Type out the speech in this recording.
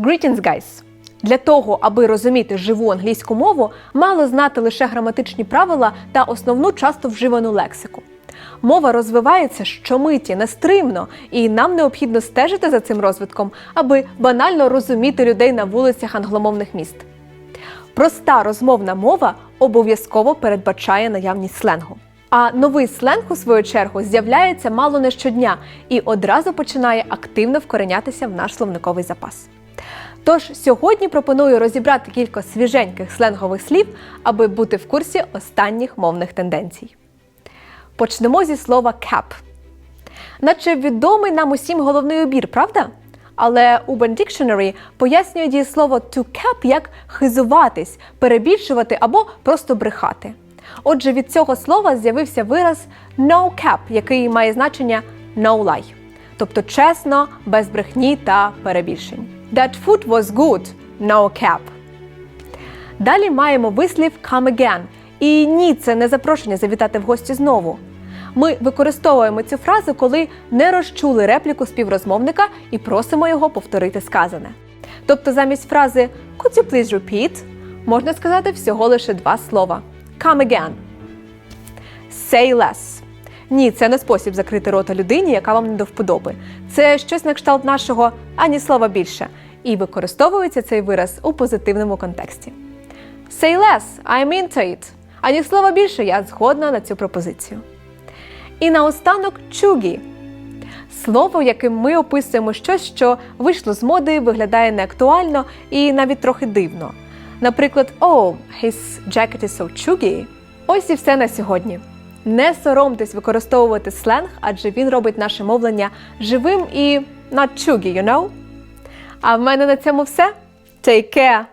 Greetings, guys! Для того, аби розуміти живу англійську мову, мало знати лише граматичні правила та основну часто вживану лексику. Мова розвивається щомиті, нестримно, і нам необхідно стежити за цим розвитком, аби банально розуміти людей на вулицях англомовних міст. Проста розмовна мова обов'язково передбачає наявність сленгу. А новий сленг, у свою чергу, з'являється мало не щодня і одразу починає активно вкоренятися в наш словниковий запас. Тож сьогодні пропоную розібрати кілька свіженьких сленгових слів, аби бути в курсі останніх мовних тенденцій. Почнемо зі слова cap. Наче відомий нам усім головний убір, правда? Але Urban Dictionary пояснює дієслово to cap як хизуватись, перебільшувати або просто брехати. Отже, від цього слова з'явився вираз no cap, який має значення no lie, тобто чесно, без брехні та перебільшень. That food was good, no cap. Далі маємо вислів come again. І ні, це не запрошення завітати в гості знову. Ми використовуємо цю фразу, коли не розчули репліку співрозмовника і просимо його повторити сказане. Тобто замість фрази Could you please repeat можна сказати всього лише два слова come again. Say less. Ні, це не спосіб закрити рота людині, яка вам не до вподоби. Це щось на кшталт нашого ані слова більше. І використовується цей вираз у позитивному контексті. Say less, I'm into it. Ані слова більше, я згодна на цю пропозицію. І наостанок чугі. Слово, яким ми описуємо щось, що вийшло з моди, виглядає неактуально і навіть трохи дивно. Наприклад, Oh, his jacket is so chuggy. Ось і все на сьогодні. Не соромтесь використовувати сленг, адже він робить наше мовлення живим і not chuggy, you know? А в мене на цьому все. Take care!